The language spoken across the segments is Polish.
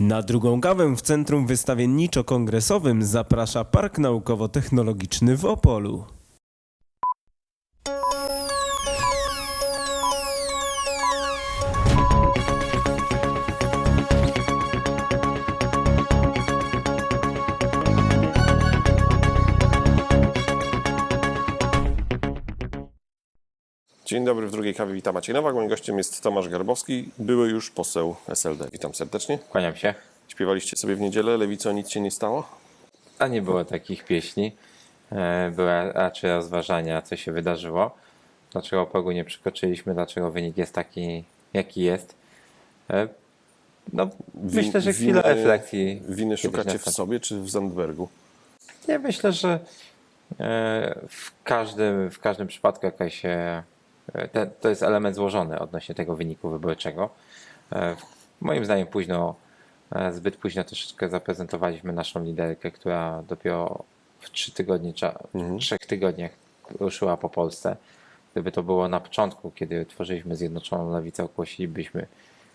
Na drugą kawę w Centrum Wystawienniczo-Kongresowym zaprasza Park Naukowo-Technologiczny w Opolu. Dzień dobry, w drugiej kawie witam Maciej Nowak. Moim gościem jest Tomasz Garbowski, były już poseł SLD. Witam serdecznie. Kłaniam się. Śpiewaliście sobie w niedzielę, lewico nic się nie stało? A nie było takich pieśni. E, Były raczej rozważania, co się wydarzyło. Dlaczego progu nie przekroczyliśmy, dlaczego wynik jest taki, jaki jest. E, No, myślę, że chwilę refleksji. Winy szukacie w sobie czy w Zandbergu? Ja myślę, że e, w każdym, w każdym przypadku jakaś. Te- To jest element złożony odnośnie tego wyniku wyborczego. E, Moim zdaniem późno, e, zbyt późno troszeczkę zaprezentowaliśmy naszą liderkę, która dopiero w trzy tygodnie, w trzech tygodniach ruszyła po Polsce. Gdyby to było na początku, kiedy tworzyliśmy Zjednoczoną Lewicę, ogłosilibyśmy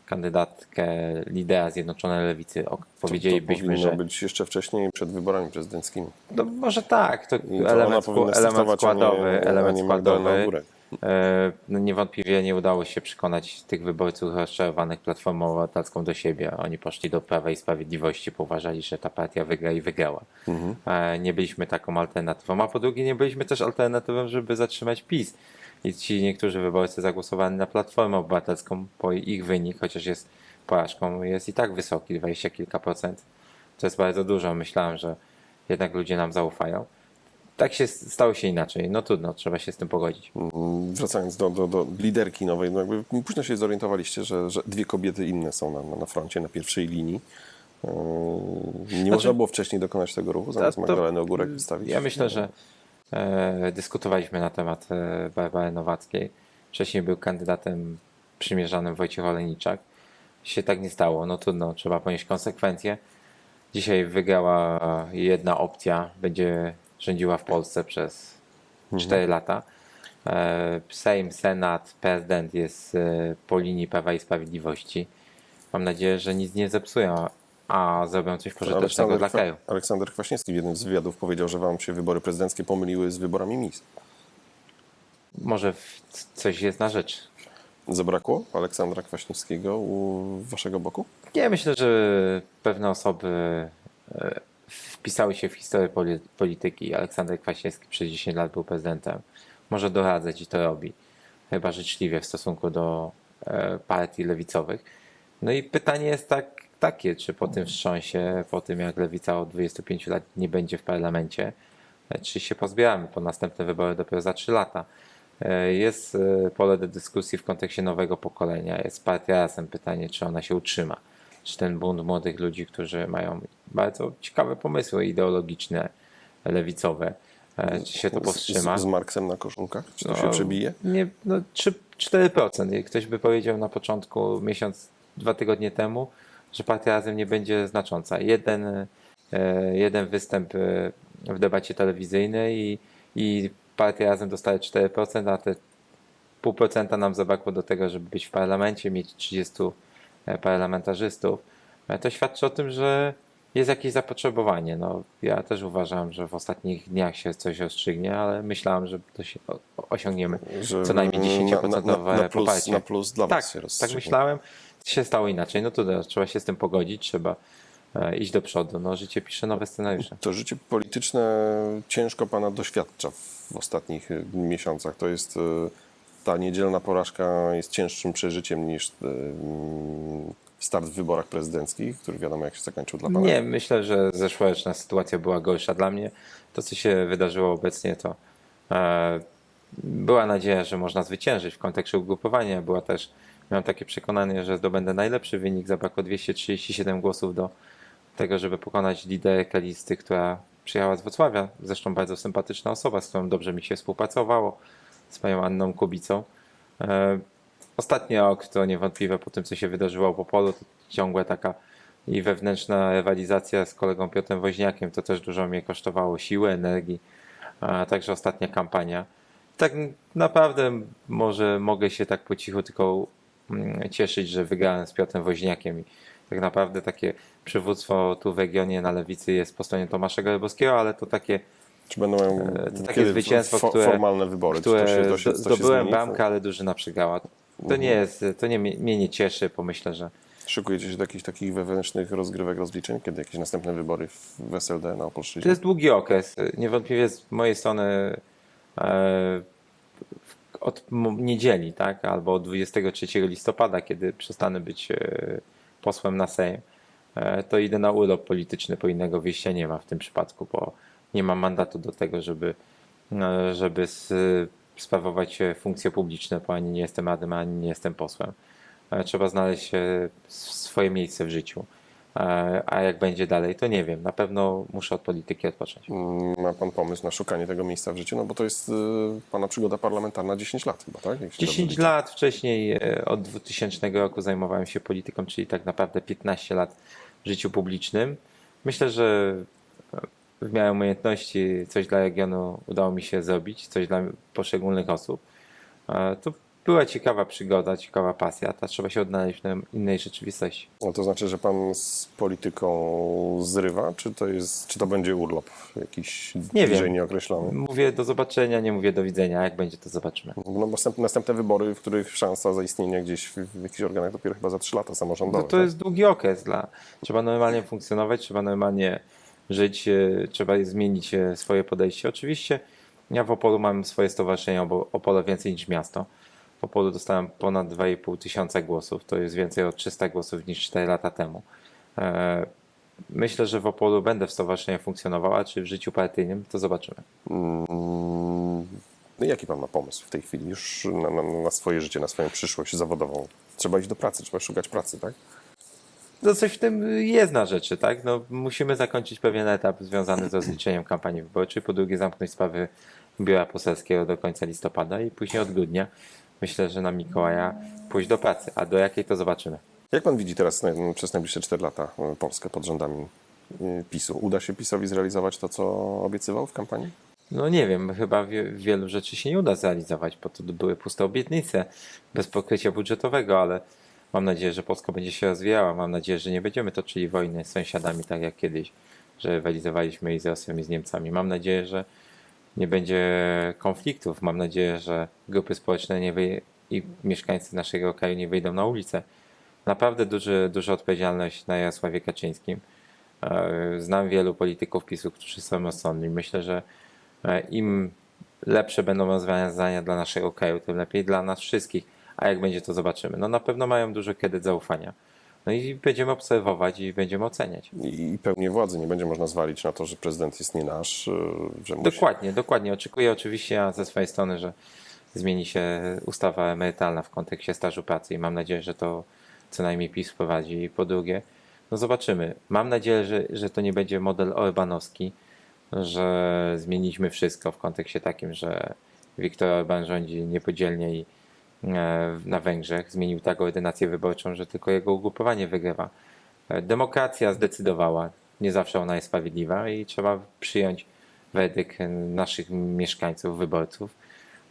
kandydatkę lidera Zjednoczonej Lewicy, To powiedzielibyśmy, powinno że być jeszcze wcześniej przed wyborami prezydenckimi. no może tak, to, I to element, element składowy, element składowy. E, No niewątpliwie nie udało się przekonać tych wyborców rozczarowanych Platformą Obywatelską do siebie. Oni poszli do Prawa i Sprawiedliwości, bo uważali, że ta partia wygra i wygrała. Mhm. E, Nie byliśmy taką alternatywą, a po drugie nie byliśmy też alternatywą, żeby zatrzymać PiS. I ci niektórzy wyborcy zagłosowali na Platformę Obywatelską, bo ich wynik, chociaż jest porażką, jest i tak wysoki, 20 kilka procent. To jest bardzo dużo. Myślałem, że jednak ludzie nam zaufają. Tak się stało się inaczej. No trudno, trzeba się z tym pogodzić. Mm, Wracając do, do, do liderki nowej, no jakby późno się zorientowaliście, że, że dwie kobiety inne są na, na, na froncie, na pierwszej linii. Yy, Nie można było wcześniej dokonać tego ruchu, zamiast Znaczy- to- Magdalenę Ogórek wystawić? Ja myślę, że e, dyskutowaliśmy na temat e, Barbary Nowackiej. Wcześniej był kandydatem przymierzanym Wojciech Olejniczak. Się tak nie stało. No trudno, trzeba ponieść konsekwencje. Dzisiaj wygrała jedna opcja, będzie rządziła w Polsce przez 4 lata. E, Sejm, Senat, prezydent jest e, po linii Prawa i Sprawiedliwości. Mam nadzieję, że nic nie zepsują, a zrobią coś pożytecznego dla Kwa- kraju. Aleksander Kwaśniewski w jednym z wywiadów powiedział, że wam się wybory prezydenckie pomyliły z wyborami MIS. Może coś jest na rzecz. Zabrakło Aleksandra Kwaśniewskiego u waszego boku? Nie, myślę, że pewne osoby e, wpisały się w historię poli- polityki. Aleksander Kwaśniewski przez 10 lat był prezydentem. Może doradzać i to robi. Chyba życzliwie w stosunku do e, partii lewicowych. No i pytanie jest tak, takie, czy po tym wstrząsie, po tym jak lewica od 25 lat nie będzie w parlamencie, e, czy się pozbieramy po następne wybory dopiero za 3 lata. E, Jest pole do dyskusji w kontekście nowego pokolenia. Jest partia razem. Pytanie, czy ona się utrzyma. Czy ten bunt młodych ludzi, którzy mają bardzo ciekawe pomysły ideologiczne, lewicowe, e, czy się to powstrzyma? Z, z Marksem na koszunkach? Czy to No, się przebije? Nie, no 3, 4%. Jak ktoś by powiedział na początku, miesiąc, dwa tygodnie temu, że partia razem nie będzie znacząca. Jeden, e, jeden występ e, w debacie telewizyjnej i, i partia razem dostaje 4%, a te pół procenta nam zabrakło do tego, żeby być w parlamencie, mieć 30 parlamentarzystów. E, To świadczy o tym, że jest jakieś zapotrzebowanie. No, ja też uważam, że w ostatnich dniach się coś rozstrzygnie, ale myślałem, że to się osiągniemy Że co najmniej 10% na, na, na, plus, poparcie. na plus dla Tak, was się tak myślałem. Się stało inaczej. No to teraz trzeba się z tym pogodzić, trzeba e, iść do przodu. No, życie pisze nowe scenariusze. To życie polityczne ciężko pana doświadcza w ostatnich miesiącach. To jest ta niedzielna porażka jest cięższym przeżyciem niż y, mm, start w wyborach prezydenckich, który wiadomo jak się zakończył dla pana. Nie, myślę, że zeszłoroczna sytuacja była gorsza dla mnie. To, co się wydarzyło obecnie, to e, była nadzieja, że można zwyciężyć w kontekście ugrupowania. Była też, miałem takie przekonanie, że zdobędę najlepszy wynik. Zabrakło 237 głosów do tego, żeby pokonać liderkę listy, która przyjechała z Wrocławia. Zresztą bardzo sympatyczna osoba, z którą dobrze mi się współpracowało, z panią Anną Kubicą. E, Ostatni rok to niewątpliwie po tym, co się wydarzyło po polu, to ciągła taka i wewnętrzna rywalizacja z kolegą Piotrem Woźniakiem, to też dużo mnie kosztowało siły, energii, a także ostatnia kampania. Tak naprawdę może mogę się tak po cichu tylko mm, cieszyć, że wygrałem z Piotrem Woźniakiem i Tak naprawdę takie przywództwo tu w regionie na lewicy jest po stronie Tomasza Galebowskiego, ale to takie, Czy będą miały E, to takie zwycięstwo, fo- które- formalne wybory? które czy to się, to się, to się zdobyłem zmieni? bramkę, ale drużyna przegrała. To nie jest, to nie, mnie nie cieszy, bo myślę, że Szykujecie się do jakichś takich wewnętrznych rozgrywek, rozliczeń? Kiedy jakieś następne wybory w SLD na To Opolszczyźnie? jest długi okres. Niewątpliwie z mojej strony e, od niedzieli, tak, albo od 23 listopada, kiedy przestanę być e, posłem na Sejm, e, to idę na urlop polityczny, bo innego wyjścia nie ma w tym przypadku, bo nie mam mandatu do tego, żeby, e, żeby sprawować e, funkcje publiczne, bo ani nie jestem radnym, ani nie jestem posłem. E, Trzeba znaleźć e, swoje miejsce w życiu. A jak będzie dalej, to nie wiem. Na pewno muszę od polityki odpocząć. Mm, Ma pan pomysł na szukanie tego miejsca w życiu? No bo to jest pana przygoda parlamentarna 10 lat chyba, tak? Jak się dobrze 10 liczy. lat wcześniej, od 2000 roku zajmowałem się polityką, czyli tak naprawdę 15 lat w życiu publicznym. Myślę, że w miarę umiejętności coś dla regionu udało mi się zrobić, coś dla poszczególnych osób. E, To była ciekawa przygoda, ciekawa pasja. Teraz trzeba się odnaleźć w innej rzeczywistości. No to znaczy, że pan z polityką zrywa, czy to, jest, czy to będzie urlop jakiś Nie bliżej wiem. nieokreślony? Mówię do zobaczenia, nie mówię do widzenia. Jak będzie, to zobaczymy. No, następne, następne wybory, w których szansa zaistnienia gdzieś w, w jakichś organach dopiero chyba za 3 lata No samorządowe. to tak? jest długi okres. Dla... Trzeba normalnie funkcjonować, trzeba normalnie żyć, e, trzeba zmienić e, swoje podejście. Oczywiście ja w Opolu mam swoje stowarzyszenie, bo Opole więcej niż miasto. W Opolu dostałem ponad 2,5 tysiąca głosów, to jest więcej o 300 głosów niż 4 lata temu. E, Myślę, że w Opolu będę w stowarzyszeniu funkcjonował, czy w życiu partyjnym, to zobaczymy. Mm, jaki pan ma pomysł w tej chwili już na, na, na swoje życie, na swoją przyszłość zawodową? Trzeba iść do pracy, trzeba szukać pracy, tak? No coś w tym jest na rzeczy, tak? No, musimy zakończyć pewien etap związany z rozliczeniem kampanii wyborczej, po drugie zamknąć sprawy biura poselskiego do końca listopada i później od grudnia myślę, że na Mikołaja pójść do pracy, a do jakiej to zobaczymy. Jak pan widzi teraz przez najbliższe 4 lata y, Polskę pod rządami y, PiSu? Uda się PiSowi zrealizować to, co obiecywał w kampanii? No nie wiem, chyba wie, wielu rzeczy się nie uda zrealizować, bo to były puste obietnice bez pokrycia budżetowego, ale mam nadzieję, że Polska będzie się rozwijała. Mam nadzieję, że nie będziemy toczyli wojny z sąsiadami tak jak kiedyś, że rywalizowaliśmy i z Rosją i z Niemcami. Mam nadzieję, że nie będzie konfliktów. Mam nadzieję, że grupy społeczne nie wyj- i mieszkańcy naszego kraju nie wyjdą na ulicę. Naprawdę duży, duża odpowiedzialność na Jarosławie Kaczyńskim. E, Znam wielu polityków PiSu, którzy są rozsądni. Myślę, że e, im lepsze będą rozwiązania dla naszego kraju, tym lepiej dla nas wszystkich. A jak będzie, to zobaczymy. No na pewno mają dużo kredyt zaufania. No i będziemy obserwować i będziemy oceniać. I, pełnię władzy nie będzie można zwalić na to, że prezydent jest nie nasz, y, że musi... Dokładnie, dokładnie. Oczekuję oczywiście ze swojej strony, że zmieni się ustawa emerytalna w kontekście stażu pracy i mam nadzieję, że to co najmniej PiS wprowadzi. I po drugie, no zobaczymy. Mam nadzieję, że, że to nie będzie model orbanowski, że zmieniliśmy wszystko w kontekście takim, że Viktor Orban rządzi niepodzielnie i e, na Węgrzech zmienił tak ordynację wyborczą, że tylko jego ugrupowanie wygrywa. E, Demokracja zdecydowała, nie zawsze ona jest sprawiedliwa i trzeba przyjąć werdykt naszych mieszkańców, wyborców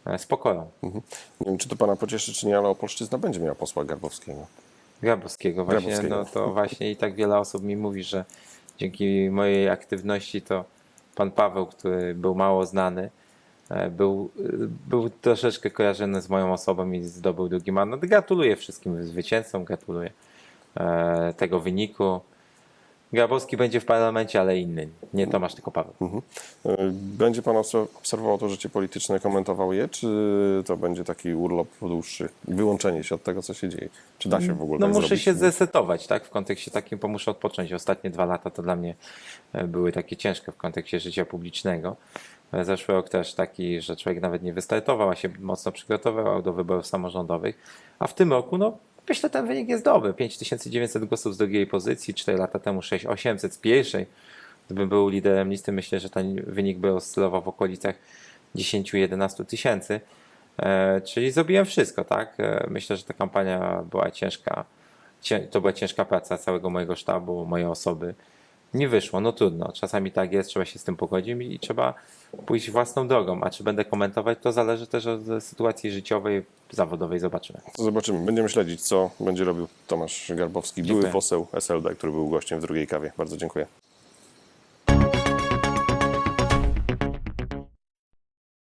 e, z pokorą. Nie wiem, czy to pana pocieszy, czy nie, ale Opolszczyzna będzie miała posła Garbowskiego. Grabowskiego właśnie, Grabowskiego. no to właśnie i tak wiele osób mi mówi, że dzięki mojej aktywności to pan Paweł, który był mało znany, e, był, e, był troszeczkę kojarzony z moją osobą i zdobył drugi mandat. Gratuluję wszystkim zwycięzcom, gratuluję e, tego wyniku. Grabowski będzie w parlamencie, ale inny. Nie Tomasz, tylko Paweł. Y, Będzie pan obser- obserwował to życie polityczne, komentował je, czy to będzie taki urlop dłuższy, wyłączenie się od tego, co się dzieje? Czy da się w ogóle No tak muszę zrobić? się zresetować, tak? W kontekście takim, bo muszę odpocząć. Ostatnie dwa lata to dla mnie e, były takie ciężkie w kontekście życia publicznego. E, Zeszły rok też taki, że człowiek nawet nie wystartował, a się mocno przygotowywał do wyborów samorządowych. A w tym roku, no myślę, ten wynik jest dobry. 5900 głosów z drugiej pozycji, 4 lata temu 6800 z pierwszej. Gdybym był liderem listy, myślę, że ten wynik by oscylował w okolicach 10-11 tysięcy. E, Czyli zrobiłem wszystko, tak? E, Myślę, że ta kampania była ciężka. Cię- To była ciężka praca całego mojego sztabu, mojej osoby. Nie wyszło, no trudno. Czasami tak jest, trzeba się z tym pogodzić i trzeba pójść własną drogą. A czy będę komentować, to zależy też od sytuacji życiowej, zawodowej, zobaczymy. Zobaczymy. Będziemy śledzić, co będzie robił Tomasz Garbowski, były Dziękuję. poseł SLD, który był gościem w drugiej kawie. Bardzo dziękuję.